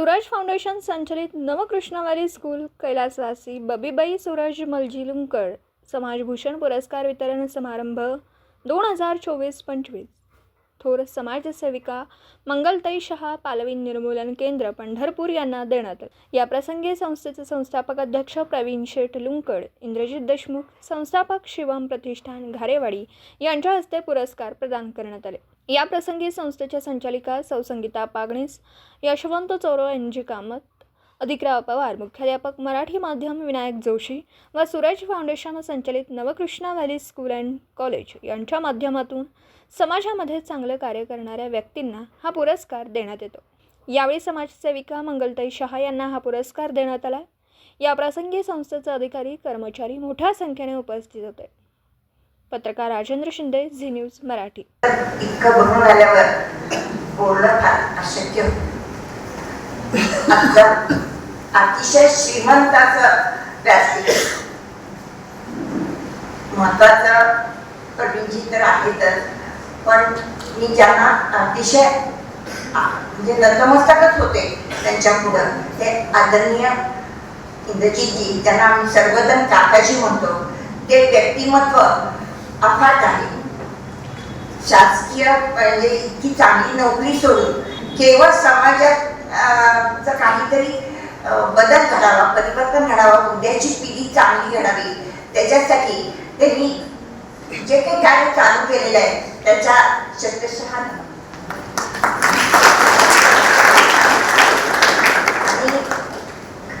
सुराज foundation संचलित नवकृष्णवारी school कैलासवासी बबीबाई सूरज मलजिलुंकर समाजभूषण पुरस्कार वितरण समारंभ दोन हजार चोवीस पंचवीस. थोर समाजसेविका मंगलताई शहा पालवी निर्मूलन केंद्र पंढरपूर यांना देण्यात आले. याप्रसंगी संस्थेचे संस्थापक अध्यक्ष प्रवीण शेठ लुंकड इंद्रजित देशमुख संस्थापक शिवम प्रतिष्ठान घारेवाडी यांच्या हस्ते पुरस्कार प्रदान करण्यात आले. याप्रसंगी संस्थेच्या संचालिका सौसंगीता पागणीस यशवंत चौरो एन जी कामत अधिकराव पवार मुख्याध्यापक मराठी माध्यम विनायक जोशी व सूरज फाउंडेशन संचलित Navkrishna valley school and college यांच्या माध्यमातून समाजामध्ये चांगलं कार्य करणाऱ्या व्यक्तींना हा पुरस्कार देण्यात येतो. यावेळी समाजसेविका मंगलताई शहा यांना हा पुरस्कार देण्यात आला. याप्रसंगी संस्थेचे अधिकारी कर्मचारी मोठ्या संख्येने उपस्थित होते. पत्रकार राजेंद्र शिंदे झी न्यूज मराठी. इतकं बघून आल्यावर बोलणं फार अशक्य अतिशय श्रीमंताचं व्यासपीठ महत्वाचं प्रवीणजी तर आहेतच पण मी ज्यांना अतिशय म्हणजे नतमस्तकच होते त्यांच्या पुढं ते आदरणीय इंद्रजीतजी त्यांना आम्ही सर्वजण काकाजी म्हणतो ते व्यक्तिमत्व अफाट आहे. शासकीय म्हणजे इतकी चांगली नोकरी सोडून केवळ समाजात काहीतरी बदल घडावा परिवर्तन घडावा उद्याची पिढी चांगली घडावी त्याच्यासाठी त्यांनी जे काही कार्य चालू केलेलं आहे त्याच्या शतशः आणि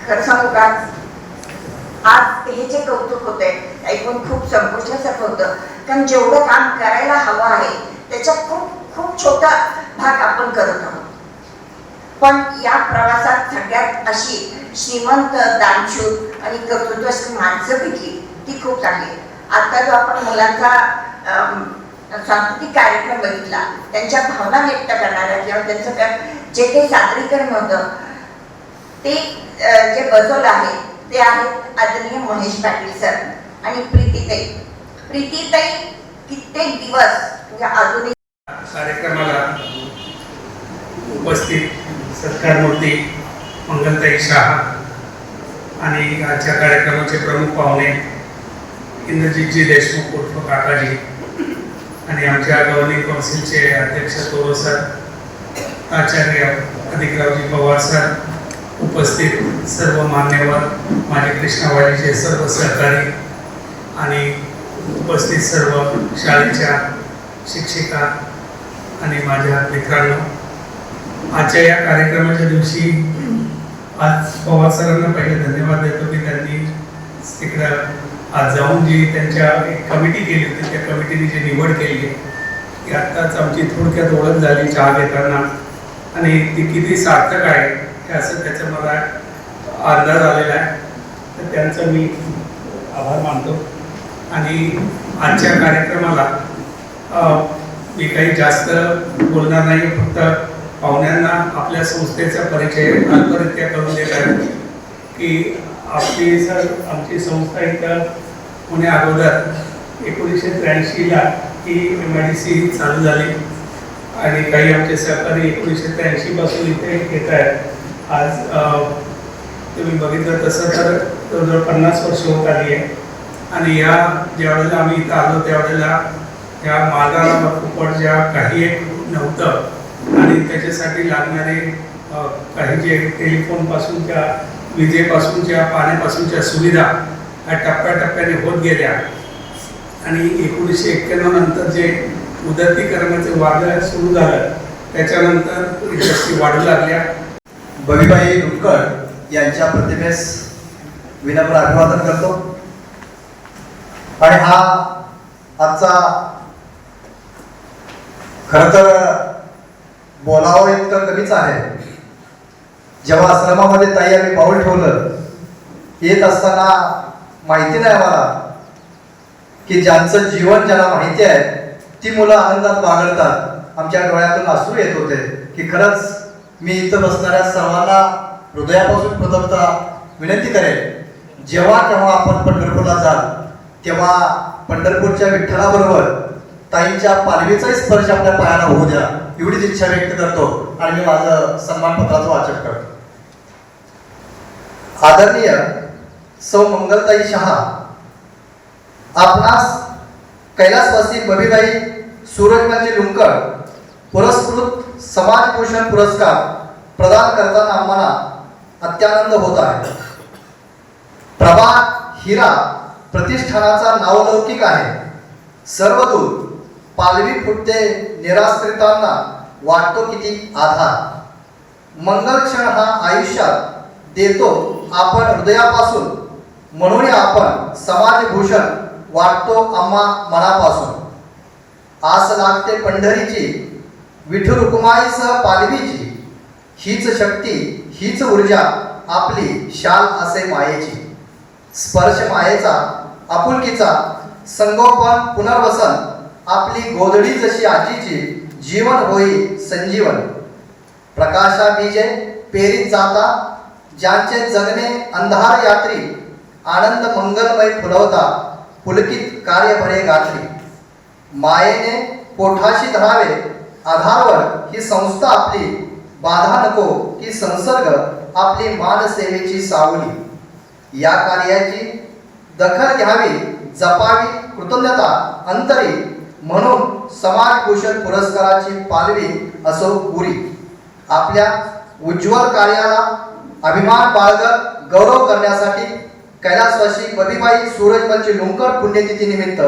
खरं सांगू का? आज हे जे कौतुक होत आहे ऐकून खूप संकोचल्यासारखं होतं. कारण जेवढं काम करायला हवं आहे त्याचा खूप खूप छोटा भाग आपण करत आहोत. पण या प्रवासात सगळ्यात अशी श्रीमंत दानशूर आणि कर्तृत्वशील माणसं भेटली ती खूप चांगली आता जो आपण मुलांचा सांस्कृतिक कार्यक्रम बघितला त्यांच्या भावना व्यक्त करणाऱ्या किंवा त्यांचं काय जे काही सादरीकरण होतं ते जे बसवलं आहे ते आहेत आदरणीय महेश पाटील सर. आणि प्रीतीताई. प्रीतीताई कित्येक दिवस म्हणजे अजूनही कार्यक्रमाला उपस्थित सत्कार मूर्ती मंगलताई शहा आणि आजच्या कार्यक्रमाचे प्रमुख पाहुणे इंद्रजितजी देशमुख उर्फ काकाजी आणि आमच्या गव्हर्निंग कौन्सिलचे अध्यक्ष तोरो सर आचार्य अधिकरावजी पवार सर उपस्थित सर्व मान्यवर माझे कृष्णावाडीचे सर्व सहकारी आणि उपस्थित सर्व शाळेच्या शिक्षिका आणि माझ्या मित्रांनो आजच्या या कार्यक्रमाच्या दिवशी आज पवार सरांना पहिले धन्यवाद देतो की त्यांनी तिकडं आज जाऊन जी त्यांच्या एक कमिटी केली होती त्या कमिटीने जी निवड केली आहे की आत्ताच आमची थोडक्यात ओळख झाली चहा घेताना. आणि ती किती सार्थक आहे हे असं त्याचा मला अंदाज आलेला आहे. तर त्यांचा मी आभार मानतो. आणि आजच्या कार्यक्रमाला मी काही जास्त बोलणार नाही फक्त पाहुण्यांना आपल्या संस्थेचा परिचय अल्परित्या करून देत आहे की आपली सर आमची संस्था इथं पुण्या अगोदर एकोणीसशे त्र्याऐंशीला ही एम आय डी सी चालू झाली आणि काही आमचे सहकारी एकोणीसशे त्र्याऐंशीपासून इथे येत आहेत. आज तुम्ही बघितलं तसं तर जवळजवळ पन्नास वर्ष होत आली आहे. आणि या ज्यावेळेला आम्ही इथं आलो त्यावेळेला या मार्गाला फुकट ज्या काही एक नव्हतं आणि त्याच्यासाठी लागणारे काही जे टेलिफोनपासूनच्या विजेपासूनच्या पाण्यापासूनच्या सुविधा ह्या टप्प्याटप्प्याने होत गेल्या. आणि एकोणीसशे एक्क्याण्णव नंतर जे उदात्तीकरणाचं वादळ सुरू झालं त्याच्यानंतर इंडस्ट्री वाढू लागल्या. बबीबाई रुपकर यांच्या प्रतिमेस विनम्र अभिवादन करतो. आणि हा आजचा खर तर बोलावं इतकं कमीच आहे. जेव्हा आश्रमामध्ये ताई आम्ही पाऊल ठेवलं येत असताना माहिती नाही मला की ज्यांचं जीवन ज्याला माहिती आहे ती मुलं आनंदात बागडतात. आमच्या डोळ्यातून अश्रू येत होते की खरंच मी इथं बसणाऱ्या सर्वांना हृदयापासून प्रथमतः विनंती करेन जेव्हा केव्हा आपण पंढरपूरला जाल तेव्हा पंढरपूरच्या विठ्ठलाबरोबर ताईंच्या पालवीचाही स्पर्श आपल्या पायाला होऊ द्या. एवढीच इच्छा व्यक्त करतो आणि मी माझं सन्मानपत्राचं वाचन करतो. आदरणीय सौ मंगलताई शहा आपणास कैलासवासी बबीबाई सूरजमलजी लुंकर पुरस्कृत समाजभूषण पुरस्कार प्रदान करताना आम्हाला अत्यानंद होत आहे. प्रभा हिरा प्रतिष्ठानाचा नावलौकिक आहे. सर्वदूर पालवी फुटते निराश्रितांना वाटतो किती आधार. मंगल क्षण हा आयुष्यात देतो आपण हृदयापासून. म्हणून आपण समाजभूषण वाटतो आम्हा मनापासून. आस लागते पंढरीची विठुरुकुमाईसह पालवीची. हीच शक्ती हीच ऊर्जा आपली शाल असे मायेची. स्पर्श मायेचा आपुलकीचा संगोपन पुनर्वसन आपली गोधडी जशी आजीची जीवन होई संजीवन. प्रकाशा बीजे पेरीत जाता ज्यांचे जगणे अंधार यात्री आनंद मंगलमय फुलवता पुलकित कार्यभरे गाठली मायेने पोठाशी धरावे आधारवर ही संस्था आपली बाधा नको की संसर्ग आपली मानसेवेची सावली. या कार्याची दखल घ्यावी जपावी कृतज्ञता अंतरी म्हणून समाजभूषण पुरस्काराची पालवी असो पुरी. आपल्या उज्ज्वल कार्याला अभिमान बाळगत गौरव करण्यासाठी कैलासवासी बबीबाई सूरजमलची लुंकर पुण्यतिथी निमित्त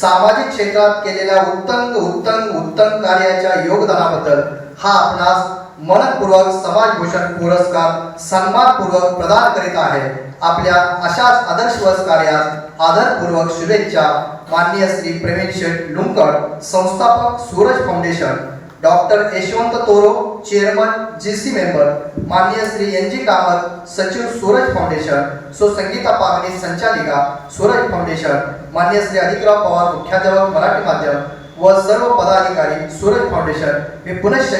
सामाजिक क्षेत्रात केलेल्या उत्तम उत्तम उत्तम कार्याच्या योगदानाबद्दल हा आपणास मनपूर्वक समाजभूषण पुरस्कार सन्मानपूर्वक प्रदान करीत आहे. आपल्या अशाच आदर्शवस कार्यास आदरपूर्वक शुभेच्छा. माननीय श्री प्रवीण शेठ लुंकड संस्थापक सूरज फाउंडेशन. डॉक्टर यशवंत तोरो चेअरमन जी सी मेंबर. माननीय श्री एन जी कामत सचिव सूरज फाउंडेशन. सो संगीता पागणी संचालिका सूरज फाउंडेशन. माननीय श्री अधिकराव पवार मुख्याध्यापक मराठी माध्यम व सर्व पदाधिकारी सूरज फाउंडेशन. मी पुनश्च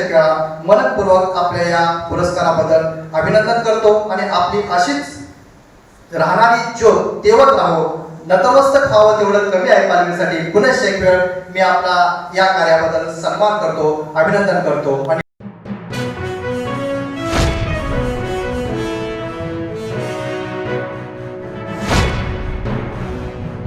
मनपूर्वक आपल्या या पुरस्काराबद्दल अभिनंदन करतो आणि आपली अशीच राहणारी ज्योत तेवत राहो नतमस्तक व्हावं तेवढं कमी आहे पालवीसाठी. पुनश्च एक वेळ मी आपला या कार्याबद्दल सन्मान करतो अभिनंदन करतो. आणि